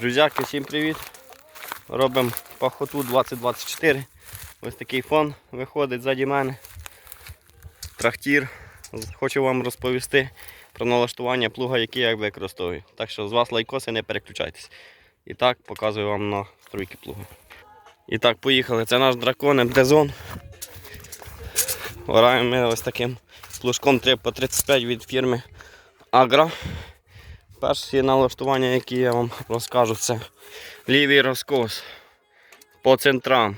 Друзяки, всім привіт! Робимо пахоту 2024. Ось такий фон виходить ззаді мене. Трактір. Хочу вам розповісти про налаштування плуга, який я використовую. Так що з вас лайкоси, не переключайтесь. І так показую вам на струйки плуга. І так, поїхали. Це наш дракон МТ-зон. Ми ось таким плужком 3 по 35 від фірми Агра. Перші налаштування, які я вам розкажу, це лівий розкос по центрам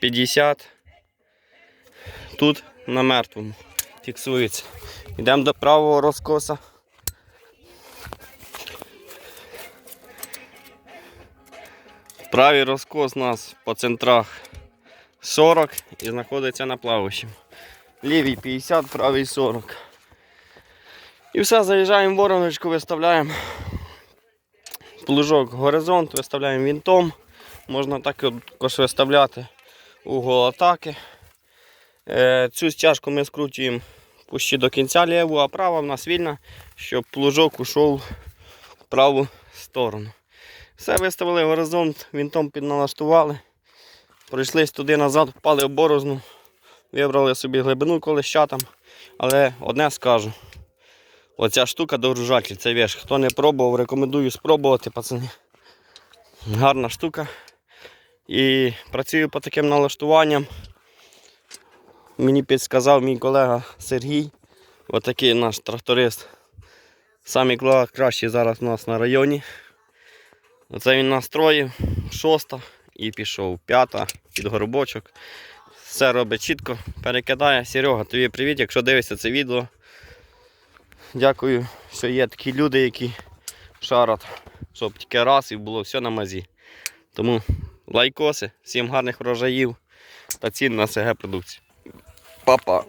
50. Тут на мертвому фіксується. Йдемо до правого розкоса. Правий розкос у нас по центрах 40 і знаходиться на плаваючому. Лівий 50, правий 40. І все, заїжджаємо вороночку, виставляємо плужок горизонт, виставляємо вінтом. Можна також виставляти угол атаки. Е, Цю стяжку ми скручуємо почти до кінця ліву, а права в нас вільна, щоб плужок ушов в праву сторону. Все, виставили горизонт, вінтом підналаштували. Пройшлись туди назад, впали в борозну, вибрали собі глибину колещатам. Але одне скажу. Оця штука догружатель, це веш. Хто не пробував, рекомендую спробувати, пацани. Гарна штука. І працюю по таким налаштуванням. Мені підказав мій колега Сергій. Отакий наш тракторист. Самий кращий зараз у нас на районі. Оце він настроїв, шоста і пішов. П'ята під горобочок. Все робить чітко, перекидає. Серега, тобі привіт, якщо дивишся це відео. Дякую, що є такі люди, які шарять, щоб тільки раз і було все на мазі. Тому лайкоси, всім гарних врожаїв та цін на СГ продукції. Па-па.